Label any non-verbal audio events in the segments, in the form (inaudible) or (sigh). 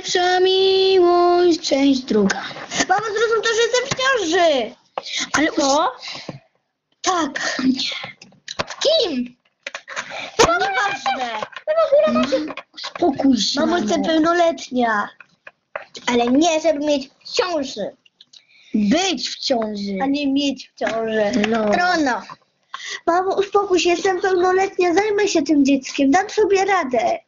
Pierwsza miłość, część druga. Mamo, zrozum to, że jestem w ciąży. Ale co? Tak. Z kim? To nieważne. Spokój się. Mamo. jestem pełnoletnia. Ale nie, żeby mieć w ciąży, Być w ciąży. a nie mieć w ciąży. No. Trono. Mamo, uspokój się, jestem pełnoletnia, zajmę się tym dzieckiem, dam sobie radę.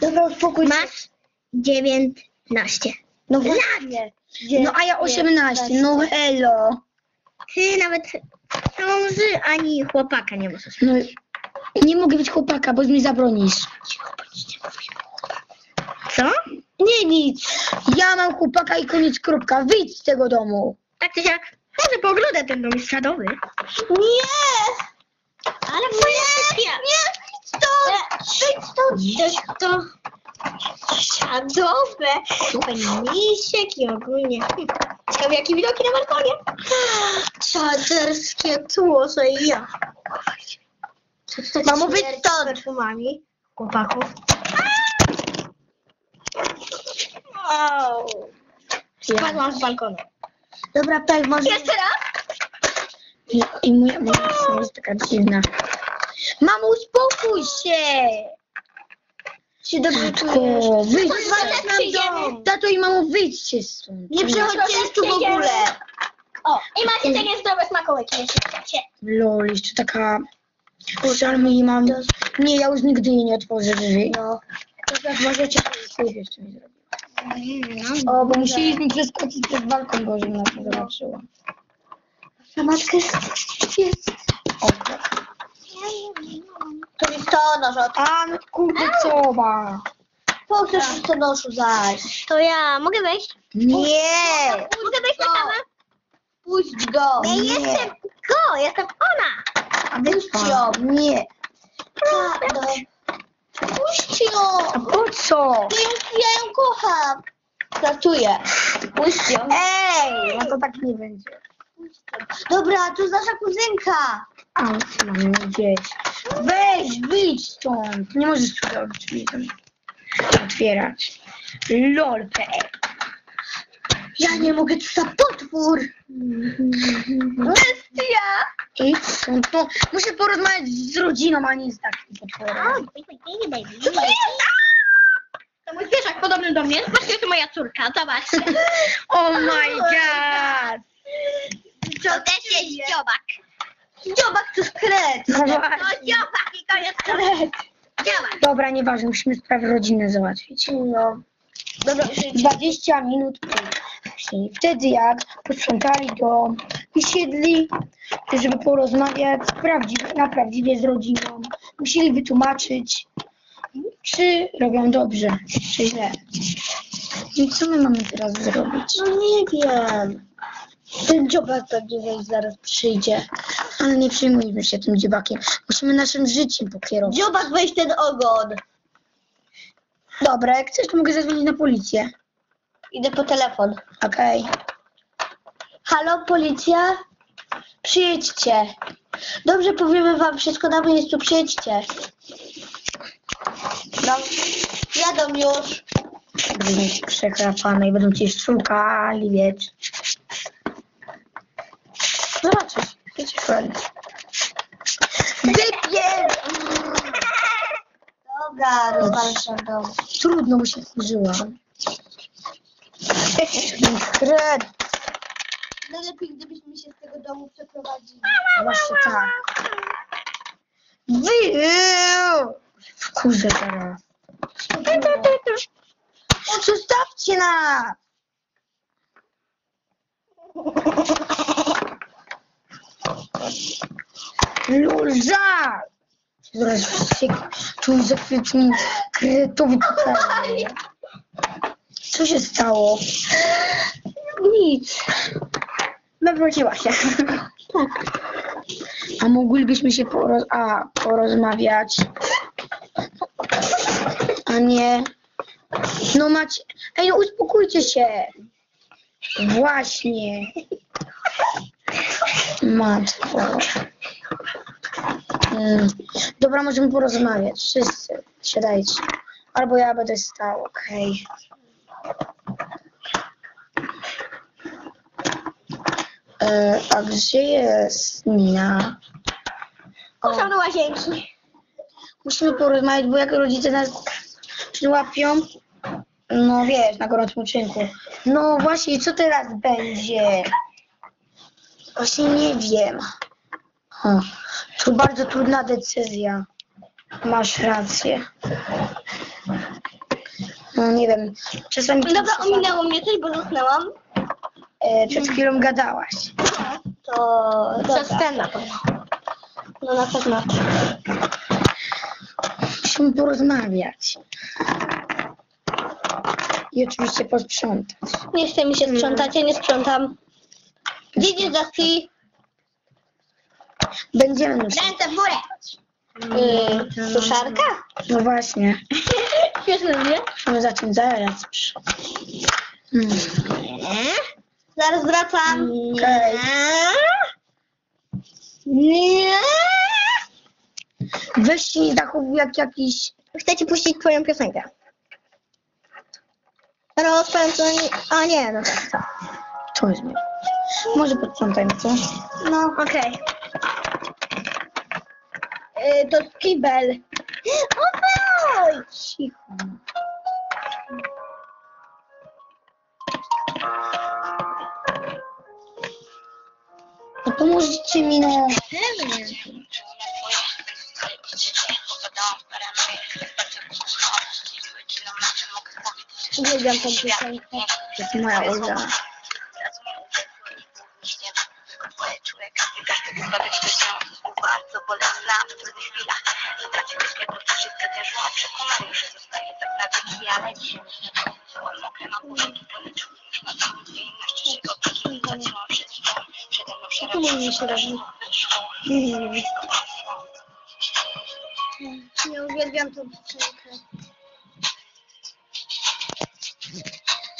Dobra, uspokój się. Masz 19. No właśnie. No a ja 18. No hello. Ty nawet ciąży ani chłopaka nie możesz. No, nie mogę być chłopaka, bo mi zabronisz. Co? Nie nic. Ja mam chłopaka i koniec kropka. Wyjdź z tego domu. Tak czy siak, może poglądać ten dom jest sadowy. Nie! Ale. Nie! Stąd! To sadowe. Tutaj misiek i ogólnie. Hmm. Ciekawe jakie widoki na balkonie. Czaderskie tło, że ja. Co to tak Mamo, wyjdź śmierdzi stąd. perfumami chłopaków. Wow. Spadłam z balkonu. Dobra, Pel, może... Jeszcze raz? I, i moja są jest taka dziwna. Mamo, uspokój się. Się dobrze czujesz. wyjdź Pozwalasz nam dom. Tato i mamo, wyjdźcie stąd. Nie przechodźcie już tu w ogóle. O, i macie te niezdrowe smakołyki, jeśli chcecie. Lol, jeszcze taka... Żal mi mam... Nie, ja już nigdy jej nie otworzę drzwi. No. To jak możecie... Coś jeszcze mi zrobiła. No. O, bo musieliśmy przeskoczyć przez balkon, bo żeby nas nie zobaczyła. Ta matka jest... jest. O, To listonosz, od... A, no kurde, co ma? Po chcesz listonoszu zaś? To ja mogę wejść? Nie! Mogę wejść na kawę? Puść go! Ja jestem go, jestem ona. Puść ją! Nie. Tak, no. Puść ją! A po co? Ja ją, ja ją kocham! Żartuję. Puść ją. Ej, no to tak nie będzie. Dobra, to jest nasza kuzynka. A, mam gdzieś. Weź, wyjdź stąd. Nie możesz tutaj drzwi tam otwierać. Lolpe. Ja nie mogę, co za potwór! Bestia! Idź stąd. No, muszę porozmawiać z rodziną, a nie z takim potworem. Co to jest? To mój pieszak podobny do mnie. Zobaczcie, to moja córka, zobaczcie. (laughs) Oh my god. To też jest dziobak. Dziobak skret! No To właśnie. i koniec. Dobra, nieważne, musimy sprawę rodzinę załatwić. No. Dobra, 20 minut później. Wtedy jak posprzątali dom i siedli, żeby porozmawiać prawdziwie, na prawdziwie z rodziną. Musieli wytłumaczyć, czy robią dobrze, czy źle. I co my mamy teraz zrobić? no nie wiem. Ten dziobak pewnie zaraz przyjdzie. Ale nie przejmujmy się tym dziebakiem. Musimy naszym życiem pokierować. Dziobak weź ten ogon. Dobra, jak chcesz, to mogę zadzwonić na policję. Idę po telefon. Okej. Halo, policja? Przyjedźcie. Dobrze, powiemy wam wszystko na miejscu, przyjedźcie. No, jadą już. Będą ci przekrapane i będą cię szukali, wiesz. Ładnie. Wypier! Dobra, rozwalisz nam dom. Trudno, bo się wkurzyłam. Kred. Najlepiej, gdybyśmy się z tego domu przeprowadzili. Właśnie tak. Wy... Wkurzę teraz. Zostawcie nas! Lulza! Zaraz się tu za chwilę mi kretowi pokaże. Co się stało? Nic. Nawróciła się. A moglibyśmy się poroz a, porozmawiać. A nie. No macie. Ej, no uspokójcie się. Właśnie. Matko. Mm. Dobra, możemy porozmawiać. Wszyscy. Siadajcie. Albo ja będę stał, okej. E, A gdzie jest Nina? Poszłam do łazienki. musimy porozmawiać, bo jak rodzice nas przyłapią, no wiesz, na gorącym uczynku. No właśnie, co teraz będzie? Właśnie nie wiem. O, to bardzo trudna decyzja. Masz rację. No nie wiem, czasami... Dobra, ominęło mnie coś, bo zasnęłam. E, przed chwilą gadałaś. To przez ten na pewno. No na pewno. Musimy porozmawiać. I oczywiście posprzątać. Nie chce mi się sprzątać, ja nie sprzątam. Idziesz za chwilę? Będziemy już. Ręce w górę. Yy, suszarka? No właśnie. (laughs) Śmieszne, nie? Musimy zacząć zaraz. Hmm. Zaraz wracam. Okej. Nie. Weź się nie zachowuj jak jakiś... Chcę ci puścić twoją piosenkę. Rozpęd, a nie, no tak, co? Co jest mi? Może posprzątajmy, co? No, okej. Yy, to kibel. (gasps) Oj, cicho. No pomóżcie mi, no. Pewnie. Uwielbiam tą piosenkę. To jest moja ulubiona. Bardzo bolesna w trudnych chwilach. Stracił wszystkie wszystko wierzyłam, przekonany, że zostaje tak na wieki, ale dzisiaj początku, poleczu już na całym dzień, na szczycie obrzutu, zacięłam przed chwilą, przede mną Co tu mówi się robi? wyszło, Nie, nie, nie. Nie uwielbiam tą piosenkę.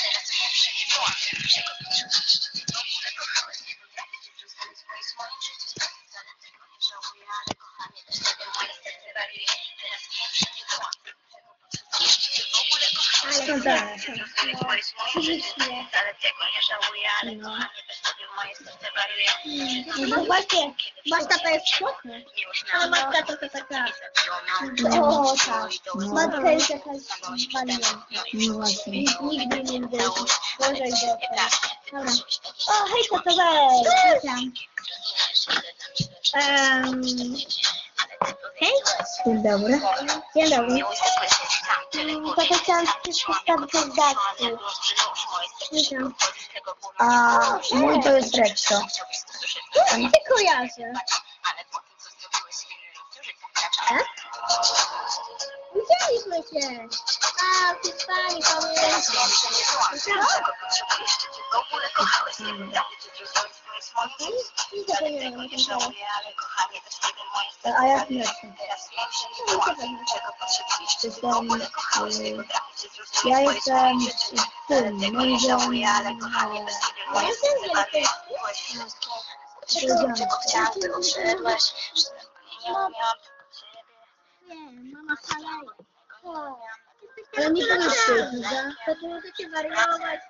Teraz wiem, że nie byłam czego swoim życiu. Wcale tego nie żałuję, ale kochanie też ciebie moje serce wariuje. No właśnie, Matka jest spoko. Miłość Ale miała matka trochę taka... O, tak. Matka jest jakaś wariant. No właśnie. Nigdy nie był. Gorzej do. O, hej, to to weź. Witam. Um, hej. Dzień dobry. Dzień dobry. Mm, To to chciałam ci przedstawić oddawcy. Witam. A mój to jest Rexo. Nie kojarzę. Tak? Widzieliśmy się. A, w Hiszpanii, pamiętam. Nic tego nie wiem, o tym teraz. A jak Rexo? Jestem, Ja jestem tym, mężem... No jestem wielki. Czego, czego chciałam, tego przyszedłeś. Nie miałam Nie, mama szaleje. O, Ale nie powiesz się, prawda? To tu możecie wariować.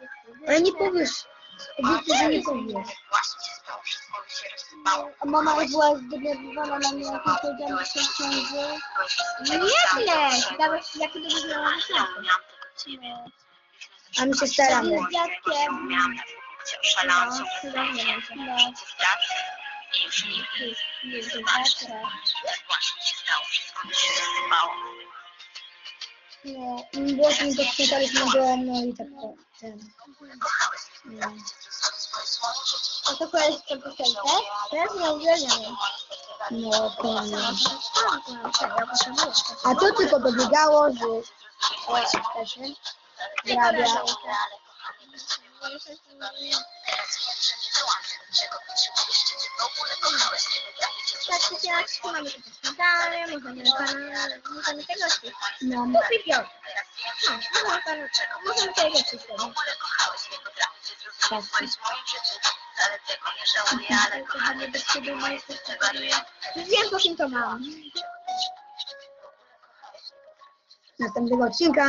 Ale nie powiesz. Obiecaj, że nie powiesz. Się się. A mama była zdenerwowana na mnie, jak powiedziałam, że się ciąży. Nie pleć! Dałeś, jakie to wyglądało na. A my się staramy. Z dziadkiem. Oszalałam, No. No, I już nigdy nie zobaczę. zobaczę. Właśnie się stało, wszystko mi się rozsypało. No, właśnie to sprzątaliśmy dom, no i tak to. Ten. No. A to kojarzysz tę piosenkę? Teraz nie uwielbiam. No, pewnie. A to tylko dobiegało, że Grabia. Tak, to teraz mamy takie śniadanie, możemy pana, możemy tego coś. no, Kupi piątek. No, możemy pana, możemy tego coś zrobić. Kochanie, bez ciebie moje serce. Wiem, po czym to mam. następnego odcinka.